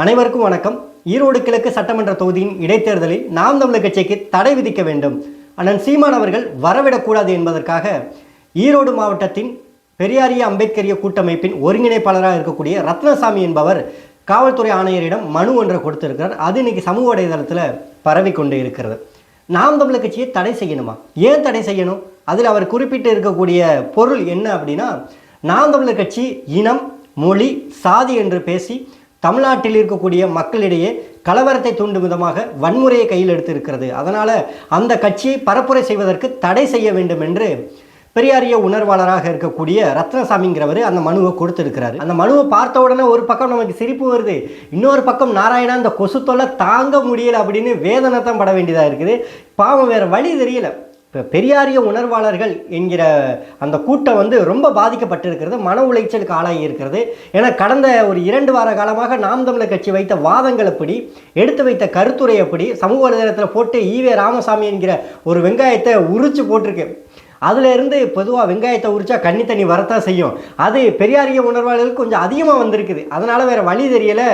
அனைவருக்கும் வணக்கம். ஈரோடு கிழக்கு சட்டமன்ற தொகுதியின் இடைத்தேர்தலில் நாம் தமிழர் கட்சிக்கு தடை விதிக்க வேண்டும். அண்ணன் சீமான் அவர்கள் வரவிடக்கூடாது என்பதற்காக ஈரோடு மாவட்டத்தின் பெரியாரிய அம்பேத்கரிய கூட்டமைப்பின் ஒருங்கிணைப்பாளராக இருக்கக்கூடிய ரத்னசாமி என்பவர் காவல்துறை ஆணையரிடம் மனு ஒன்றை கொடுத்திருக்கிறார். அது இன்னைக்கு சமூக வலைதளத்தில் பரவி கொண்டு இருக்கிறது. நாம் தமிழர் கட்சியை தடை செய்யணுமா? ஏன் தடை செய்யணும்? அதில் அவர் குறிப்பிட்டு இருக்கக்கூடிய பொருள் என்ன அப்படின்னா நாம் தமிழர் கட்சி இனம் மொழி சாதி என்று பேசி தமிழ்நாட்டில் இருக்கக்கூடிய மக்களிடையே கலவரத்தை தூண்டும் விதமாக வன்முறையை கையில் எடுத்திருக்கிறது. அதனால் அந்த கட்சியை பரப்புரை செய்வதற்கு தடை செய்ய வேண்டும் என்று பெரியாரிய உணர்வாளராக இருக்கக்கூடிய ரத்னசாமிங்கிறவர் அந்த மனுவை கொடுத்துருக்கிறாரு. அந்த மனுவை பார்த்த உடனே ஒரு பக்கம் நமக்கு சிரிப்பு வருது. இன்னொரு பக்கம் நாராயணா அந்த கொசு தொல்லை தாங்க முடியல அப்படின்னு வேதனை தான் பட வேண்டியதாக இருக்குது. பாவம் வேறு வழி தெரியல. பெரியாரிய உணர்வாளர்கள் என்கிற அந்த கூட்டம் வந்து ரொம்ப பாதிக்கப்பட்டிருக்கிறது மன உளைச்சலுக்கு ஆளாகி இருக்கிறது. ஏன்னா கடந்த ஒரு இரண்டு வார காலமாக நாம் தமிழர் கட்சி வைத்த வாதங்களப்படி எடுத்து வைத்த கருத்துரை எப்படி சமூக வலைதளத்தில் போட்டு ஈவே ராமசாமி என்கிற ஒரு வெங்காயத்தை உரிச்சு போட்டிருக்கு. அதுலேருந்து பொதுவாக வெங்காயத்தை உரிச்சா கண்ணி தண்ணி வரத்தான் செய்யும். அது பெரியாரிய உணர்வாளர்களுக்கு கொஞ்சம் அதிகமாக வந்திருக்குது. அதனால் வேறு வழி தெரியலை.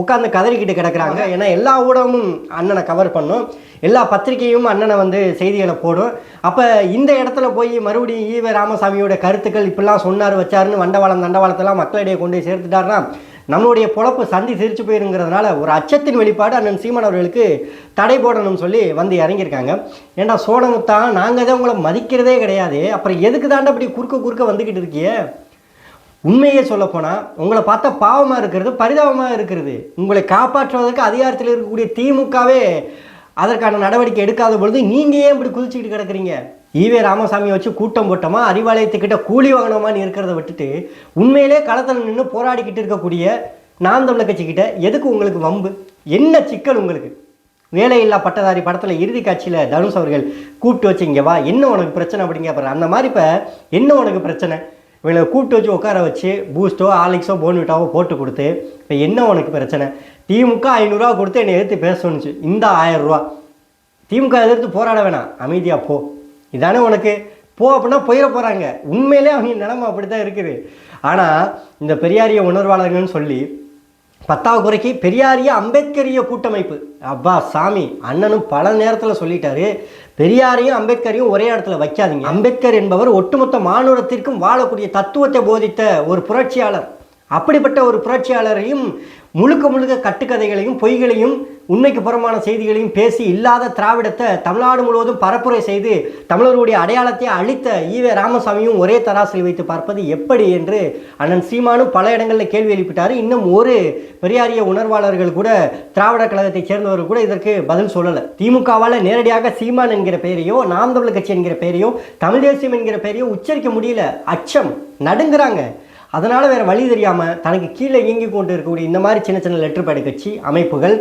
உட்காந்து கதறிக்கிட்டு கிடக்குறாங்க. ஏன்னா எல்லா ஊடகமும் அண்ணனை கவர் பண்ணும். எல்லா பத்திரிகையும் அண்ணனை வந்து செய்திகளை போடும். அப்போ இந்த இடத்துல போய் மறுபடியும் ஈவ ராமசாமியோட கருத்துக்கள் இப்படிலாம் சொன்னார் வச்சாருன்னு வண்டவாளம் தண்டவாளத்தெல்லாம் மக்களிடையே கொண்டு போய் சேர்த்துட்டாருன்னா நம்மளுடைய பொழப்பு சந்தி சிரிச்சு போயிருங்கிறதுனால ஒரு அச்சத்தின் வெளிப்பாடு அண்ணன் சீமான் அவர்களுக்கு தடை போடணும்னு சொல்லி வந்து இறங்கியிருக்காங்க. ஏன்டா சோழமுத்தான் நாங்கள் தான் உங்களை மதிக்கிறதே கிடையாது. அப்புறம் எதுக்கு தாண்டா இப்படி குறுக்க குறுக்க வந்துக்கிட்டு இருக்கியே? உண்மையே சொல்லப்போனால் உங்களை பார்த்தா பாவமாக இருக்கிறது பரிதாபமாக இருக்கிறது. உங்களை காப்பாற்றுவதற்கு அதிகாரத்தில் இருக்கக்கூடிய திமுகவே அதற்கான நடவடிக்கை எடுக்காத பொழுது நீங்கள் ஏன் இப்படி குதிச்சுக்கிட்டு கிடக்குறீங்க? ஈவே ராமசாமியை வச்சு கூட்டம் போட்டோமா அறிவாலயத்துக்கிட்ட கூலி வாங்கினோமான்னு இருக்கிறத விட்டுட்டு உண்மையிலே களத்தில் நின்று போராடிக்கிட்டு இருக்கக்கூடிய நாம் தமிழர் கட்சிக்கிட்ட எதுக்கு உங்களுக்கு வம்பு? என்ன சிக்கல் உங்களுக்கு? வேலையில்லா பட்டதாரி படத்தில் இறுதி காட்சியில் தனுஷ் அவர்கள் கூப்பிட்டு வச்சிங்க வா என்ன உனக்கு பிரச்சனை? அப்படிங்க அப்புறம் அந்த மாதிரி இப்போ என்ன உனக்கு பிரச்சனை? இவங்களை கூப்பிட்டு வச்சு உட்கார வச்சு பூஸ்ட்டோ ஆலிக்ஸோ போன்விட்டாவோ போட்டு கொடுத்து இப்போ என்ன உனக்கு பிரச்சனை? திமுக ஐநூறுரூவா கொடுத்து என்னை எதிர்த்து பேசணுச்சு இந்த ஆயிரம் ரூபா திமுக எதிர்த்து போராட வேணாம். அமைதியாக போ. இதானே உனக்கு? போ அப்படின்னா போயிட போகிறாங்க உண்மையிலே அவங்க நிலமை அப்படி தான் இருக்குது. ஆனால் இந்த பெரியாரிய உணர்வாளர்கள்னு சொல்லி பத்தாவது குறைக்கு பெரியாரிய அம்பேத்கரிய கூட்டமைப்பு. அப்பா சாமி அண்ணனும் பல நேரத்தில் சொல்லிட்டாரு. பெரியாரையும் அம்பேத்கரையும் ஒரே இடத்துல வைக்காதீங்க. அம்பேத்கர் என்பவர் ஒட்டுமொத்த மானுடத்திற்கும் வாழக்கூடிய தத்துவத்தை போதித்த ஒரு புரட்சியாளர். அப்படிப்பட்ட ஒரு புரட்சியாளரையும் முழுக்க முழுக்க கட்டுக்கதைகளையும் பொய்களையும் உண்மைக்கு புறமான செய்திகளையும் பேசி இல்லாத திராவிடத்தை தமிழ்நாடு முழுவதும் பரப்புரை செய்து தமிழர்களுடைய அடையாளத்தை அழித்த ஈவே ராமசாமியும் ஒரே தராசில் வைத்து பார்ப்பது எப்படி என்று அண்ணன் சீமானும் பல இடங்களில் கேள்வி எழுப்பிட்டார். இன்னும் ஒரு பெரியாரிய உணர்வாளர்கள் கூட திராவிட கழகத்தைச் சேர்ந்தவர்கள் கூட இதற்கு பதில் சொல்லலை. திமுகவால் நேரடியாக சீமான் என்கிற பெயரையோ நாம் தமிழ் கட்சி என்கிற பெயரையோ தமிழ் தேசியம் என்கிற பெயரையோ உச்சரிக்க முடியல. அச்சம். நடுங்குறாங்க. அதனால் வேறு வழி தெரியாமல் தனக்கு கீழே இயங்கி கொண்டு இருக்கக்கூடிய இந்த மாதிரி சின்ன சின்ன லெட்டர் பேடு கட்சி அமைப்புகள்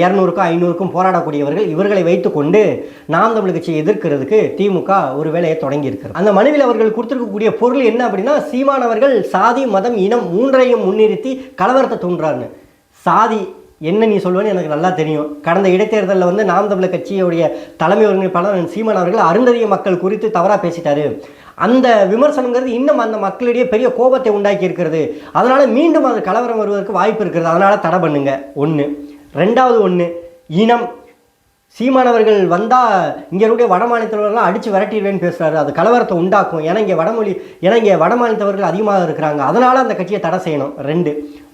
இரநூறுக்கும் ஐநூறுக்கும் போராடக்கூடியவர்கள் இவர்களை வைத்துக்கொண்டு நாம் தமிழ் கட்சியை எதிர்க்கிறதுக்கு திமுக ஒரு வேலையை தொடங்கி அந்த மனுவில் அவர்கள் கொடுத்துருக்கக்கூடிய பொருள் என்ன அப்படின்னா சீமானவர்கள் சாதி மதம் இனம் மூன்றையும் முன்னிறுத்தி கலவரத்தை தூண்டுறாருன்னு. சாதி என்ன நீ சொல்லுவேன்னு எனக்கு நல்லா தெரியும். கடந்த இடைத்தேர்தலில் வந்து நாம் தமிழர் கட்சியுடைய தலைமை ஒருங்கிணைப்பாளர் சீமான் அவர்கள் அருந்ததிய மக்கள் குறித்து தவறாக பேசிட்டாரு. அந்த விமர்சனங்கிறது இன்னும் அந்த மக்களிடையே பெரிய கோபத்தை உண்டாக்கி இருக்கிறது அதனால் மீண்டும் அது கலவரம் வருவதற்கு வாய்ப்பு இருக்கிறது. அதனால் தடை பண்ணுங்க. ஒன்று ரெண்டாவது ஒன்று இனம். சீமானவர்கள் வந்தால் இங்கே இருக்கக்கூடிய வட மாநிலத்தவர்கள்லாம் அடித்து விரட்டிடுவேன்னு பேசுகிறாரு அது கலவரத்தை உண்டாக்கும். ஏன்னா இங்கே வடமொழி ஏன்னா இங்கே வட மாநிலத்தவர்கள் அதிகமாக இருக்கிறாங்க. அதனால் அந்த கட்சியை தடை செய்யணும். ரெண்டு.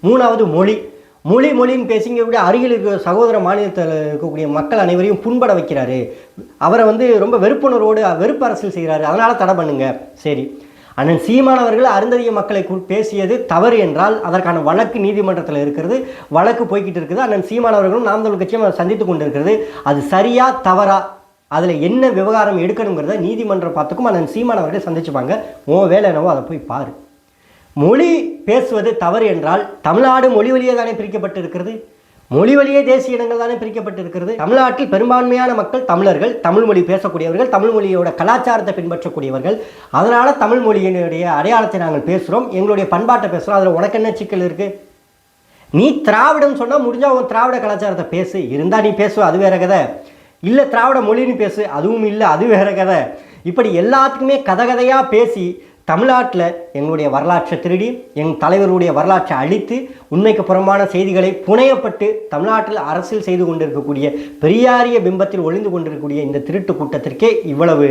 மூணாவது மொழி. மொழி மொழின்னு பேசிங்கக்கூடிய அருகில் இருக்கிற சகோதர மாநிலத்தில் இருக்கக்கூடிய மக்கள் அனைவரையும் புண்பட வைக்கிறாரு. அவரை வந்து ரொம்ப வெறுப்புணர்வோடு வெறுப்பு அரசியல் செய்கிறாரு. அதனால் தடை பண்ணுங்க. சரி. அண்ணன் சீமானவர்கள் அருந்ததிய மக்களை கு- பேசியது தவறு என்றால் அதற்கான வழக்கு நீதிமன்றத்தில் இருக்கிறது. வழக்கு போய்கிட்டு இருக்குது. அண்ணன் சீமானவர்களும் நாம் தமிழ் கட்சியும் சந்தித்து கொண்டு இருக்கிறது அது சரியா தவறா? அதில் என்ன விவகாரம் எடுக்கணுங்கிறத நீதிமன்றம் பார்த்துக்கும் அண்ணன் சீமானவர்கள் சந்திச்சுப்பாங்க. உன் வேலை என்னவோ அதை போய் பாரு. மொழி பேசுவது தவறு என்றால் தமிழ்நாடு மொழி வழியே தானே பிரிக்கப்பட்டு இருக்கிறது மொழி வழியே தேசிய இனங்கள் தானே பிரிக்கப்பட்டு இருக்கிறது தமிழ்நாட்டில் பெரும்பான்மையான மக்கள் தமிழர்கள் தமிழ் மொழி பேசக்கூடியவர்கள் தமிழ் மொழியோட கலாச்சாரத்தை பின்பற்றக்கூடியவர்கள். அதனால் தமிழ் மொழியினுடைய அடையாளத்தை நாங்கள் பேசுகிறோம் எங்களுடைய பண்பாட்டை பேசுகிறோம் அதில் உனக்கு என்ன சிக்கல் இருக்குது நீ திராவிடம் சொன்னால் முடிஞ்சால் உன் திராவிட கலாச்சாரத்தை பேசு. இருந்தால் நீ பேசுவ அது வேற கதை. இல்லை திராவிட மொழின்னு பேசு அதுவும் இல்லை அது வேற கதை. இப்படி எல்லாத்துக்குமே கதை கதையாக பேசி தமிழ்நாட்டில் எங்களுடைய வரலாற்றை திருடி எங்கள் தலைவருடைய வரலாற்றை அழித்து உண்மைக்கு புறம்பான செய்திகளை புனையப்பட்டு தமிழ்நாட்டில் அரசியல் செய்து கொண்டிருக்கக்கூடிய பெரியாரிய பிம்பத்தில் ஒளிந்து கொண்டிருக்கக்கூடிய இந்த திருட்டு கூட்டத்திற்கே இவ்வளவு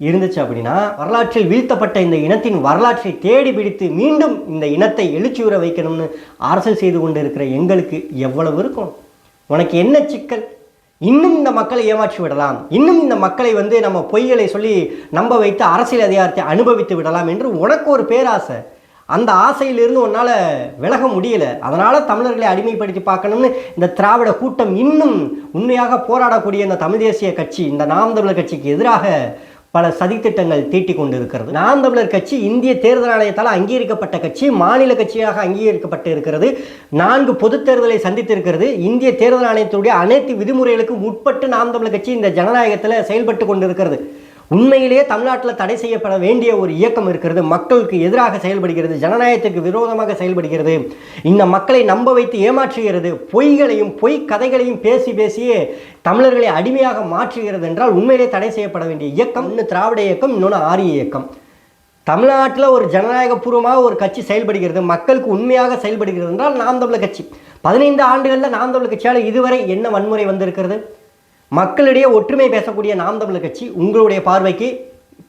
இருந்துச்சு அப்படின்னா வரலாற்றில் வீழ்த்தப்பட்ட இந்த இனத்தின் வரலாற்றை தேடி பிடித்து மீண்டும் இந்த இனத்தை எழுச்சியுற வைக்கணும்னு அரசியல் செய்து கொண்டு இருக்கிற எங்களுக்கு எவ்வளவு இருக்கும்? உனக்கு என்ன சிக்கல்? இன்னும் இந்த மக்களை ஏமாற்றி விடலாம். இன்னும் இந்த மக்களை வந்து நம்ம பொய்களை சொல்லி நம்ப வைத்து அரசியல் அதிகாரத்தை அனுபவித்து விடலாம் என்று உனக்கு ஒரு பேராசை. அந்த ஆசையிலிருந்து உன்னால் விலக முடியலை. அதனால் தமிழர்களை அடிமைப்படுத்தி பார்க்கணும்னு இந்த திராவிட கூட்டம் இன்னும் உண்மையாக போராடக்கூடிய இந்த தமிழ் தேசிய கட்சி இந்த நாம் தமிழர் கட்சிக்கு எதிராக பல சதித்திட்டங்கள் தீட்டி கொண்டிருக்கிறது நாம் தமிழர் கட்சி இந்திய தேர்தல் ஆணையத்தால் அங்கீகரிக்கப்பட்ட கட்சி மாநில கட்சியாக அங்கீகரிக்கப்பட்டு இருக்கிறது நான்கு பொதுத் தேர்தலை சந்தித்திருக்கிறது. இந்திய தேர்தல் ஆணையத்துடைய அனைத்து விதிமுறைகளுக்கும் உட்பட்டு நாம் தமிழர் கட்சி இந்த ஜனநாயகத்தில் செயல்பட்டு கொண்டிருக்கிறது. உண்மையிலேயே தமிழ்நாட்டில் தடை செய்யப்பட வேண்டிய ஒரு இயக்கம் இருக்கிறது. மக்களுக்கு எதிராக செயல்படுகிறது. ஜனநாயகத்துக்கு விரோதமாக செயல்படுகிறது. இந்த மக்களை நம்ப வைத்து ஏமாற்றுகிறது. பொய்களையும் பொய் கதைகளையும் பேசி பேசியே தமிழர்களை அடிமையாக மாற்றுகிறது என்றால் உண்மையிலே தடை செய்யப்பட வேண்டிய இயக்கம். இன்னும் திராவிட இயக்கம் இன்னொன்று ஆரிய இயக்கம். தமிழ்நாட்டில் ஒரு ஜனநாயகபூர்வமாக ஒரு கட்சி செயல்படுகிறது. மக்களுக்கு உண்மையாக செயல்படுகிறது என்றால் நாம் தமிழர் கட்சி. பதினைந்து ஆண்டுகளில் நாம் தமிழர் கட்சியால் இதுவரை என்ன வன்முறை வந்திருக்கிறது? மக்களிடையே ஒற்றுமை பேசக்கூடிய நாம் தமிழர் கட்சி உங்களுடைய பார்வைக்கு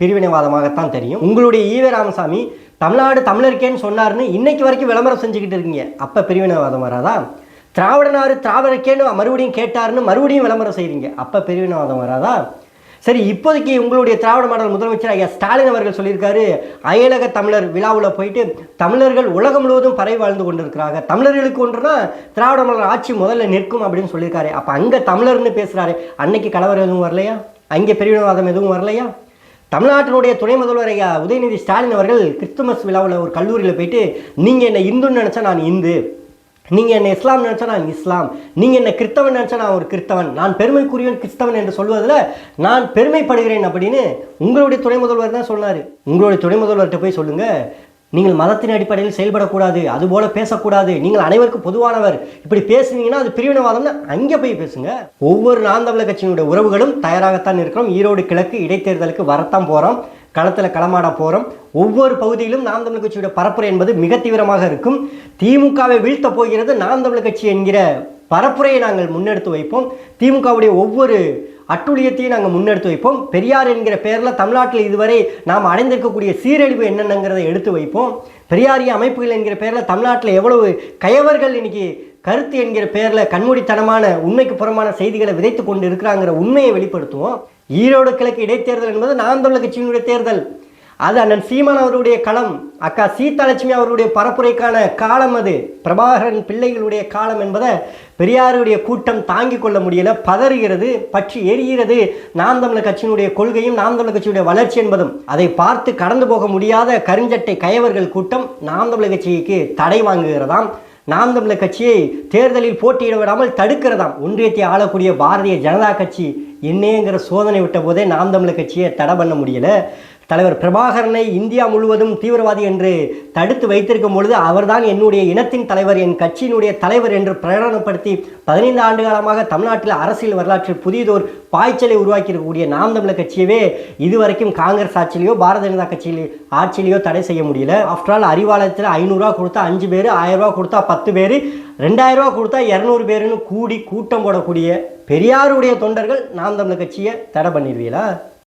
பிரிவினைவாதமாகத்தான் தெரியும். உங்களுடைய ஈவே ராமசாமி தமிழ்நாடு தமிழருக்கேன்னு சொன்னார்னு இன்னைக்கு வரைக்கும் விளம்பரம் செஞ்சுக்கிட்டு இருக்கீங்க. அப்போ பிரிவினைவாதம் வராதா? திராவிடனாறு திராவிடக்கேன்னு மறுபடியும் கேட்டாருன்னு மறுபடியும் விளம்பரம் செய்கிறீங்க அப்போ பிரிவினைவாதம் வராதா? சரி இப்போதைக்கு உங்களுடைய திராவிட மாடல் முதலமைச்சர் ஐயா ஸ்டாலின் அவர்கள் சொல்லியிருக்காரு அயலக தமிழர் விழாவில் போயிட்டு தமிழர்கள் உலகம் முழுவதும் பறை வாழ்ந்து கொண்டிருக்கிறாங்க. தமிழர்களுக்கு ஒன்றுனா திராவிட மாடல் ஆட்சி முதல்ல நிற்கும் அப்படின்னு சொல்லியிருக்காரு. அப்போ அங்கே தமிழர்னு பேசுகிறாரு அன்னைக்கு கலவரம் எதுவும் வரலையா? அங்கே பிரிவினைவாதம் எதுவும் வரலையா? தமிழ்நாட்டினுடைய துணை முதல்வர் ஐயா உதயநிதி ஸ்டாலின் அவர்கள் கிறிஸ்துமஸ் விழாவில் ஒரு கல்லூரியில் போயிட்டு நீங்கள் என்னை இந்துன்னு நினச்சா நான் இந்து. நீங்கள் என்ன இஸ்லாம் நினச்சா நான் இஸ்லாம். நீங்கள் என்ன கிறிஸ்தவன் நினச்சா நான் ஒரு கிறிஸ்தவன். நான் பெருமைக்குரியவன் கிறிஸ்தவன் என்று சொல்வதில் நான் பெருமைப்படுகிறேன் அப்படின்னு உங்களுடைய துணை முதல்வர் தான் சொன்னார். உங்களுடைய துணை முதல்வர்கிட்ட போய் சொல்லுங்கள் நீங்கள் மதத்தின் அடிப்படையில் செயல்படக்கூடாது அதுபோல பேசக்கூடாது. நீங்கள் அனைவருக்கும் பொதுவானவர். இப்படி பேசுனீங்கன்னா அது பிரிவினவாதம்னு அங்கே போய் பேசுங்க. ஒவ்வொரு நாம் தமிழர் கட்சியினுடைய உறவுகளும் தயாராகத்தான் இருக்கிறோம். ஈரோடு கிழக்கு இடைத்தேர்தலுக்கு வரத்தான் போகிறோம் களத்தில் களமாட போகிறோம் ஒவ்வொரு பகுதியிலும் நாம் தமிழ் கட்சியோட பரப்புரை என்பது மிக தீவிரமாக இருக்கும். திமுகவை வீழ்த்தப் போகிறது நாம் தமிழ் கட்சி என்கிற பரப்புரையை நாங்கள் முன்னெடுத்து வைப்போம். திமுகவுடைய ஒவ்வொரு அட்டுழியத்தையும் நாங்கள் முன்னெடுத்து வைப்போம். பெரியார் என்கிற பெயரில் தமிழ்நாட்டில் இதுவரை நாம் அடைந்திருக்கக்கூடிய சீரழிவு என்னென்னங்கிறதை எடுத்து வைப்போம். பெரியாரிய அமைப்புகள் என்கிற பெயரில் தமிழ்நாட்டில் எவ்வளவு கயவர்கள் இன்னைக்கு கருத்து என்கிற பெயரில் கண்மூடித்தனமான உண்மைக்கு புறமான செய்திகளை விதைத்து கொண்டு இருக்கிறாங்கிற உண்மையை வெளிப்படுத்துவோம். ஈரோடு கிழக்கு இடைத்தேர்தல் என்பது நாம் தமிழர் கட்சியினுடைய தேர்தல். அது அண்ணன் சீமான் அவருடைய களம் அக்கா சீதாலட்சுமி அவருடைய பரப்புரைக்கான காலம் அது பிரபாகரன் பிள்ளைகளுடைய காலம் என்பதை பெரியாருடைய கூட்டம் தாங்கிக் கொள்ள முடியல. பதறுகிறது பற்றி எரிகிறது. நாம் தமிழர் கட்சியினுடைய கொள்கையும் நாம் தமிழர் கட்சியுடைய வளர்ச்சி என்பதும். அதை பார்த்து கடந்து போக முடியாத கருஞ்சட்டை கயவர்கள் கூட்டம் நாம் தமிழர் கட்சிக்கு தடை வாங்குகிறதாம். நாம் தமிழர் கட்சியை தேர்தலில் போட்டியிட விடாமல் தடுக்கிறதாம். ஒன்றியத்தை ஆளக்கூடிய பாரதிய ஜனதா கட்சி என்னேங்கிற சோதனை விட்ட போதே நாம் தமிழர் கட்சியை தடை பண்ண முடியல. தலைவர் பிரபாகரனை இந்தியா முழுவதும் தீவிரவாதி என்று தடுத்து வைத்திருக்கும் பொழுது அவர்தான் என்னுடைய இனத்தின் தலைவர் என் கட்சியினுடைய தலைவர் என்று பிரகடனப்படுத்தி பதினைந்து ஆண்டு காலமாக தமிழ்நாட்டில் அரசியல் வரலாற்றில் புதியதோர் பாய்ச்சலை உருவாக்கியிருக்கக்கூடிய நாம் தமிழர் கட்சியவே இதுவரைக்கும் காங்கிரஸ் ஆட்சியிலேயோ பாரதிய ஜனதா கட்சியிலே ஆட்சியிலையோ தடை செய்ய முடியல. ஆஃப்டர் ஆல் அறிவாலயத்தில் ஐநூறுரூவா கொடுத்தா அஞ்சு பேர் ஆயிரரூவா கொடுத்தா பத்து பேர் ரெண்டாயிரரூவா கொடுத்தா இரநூறு பேருன்னு கூடி கூட்டம் போடக்கூடிய பெரியாருடைய தொண்டர்கள் நாம் தமிழர் கட்சியை தடை பண்ணிடுவீங்களா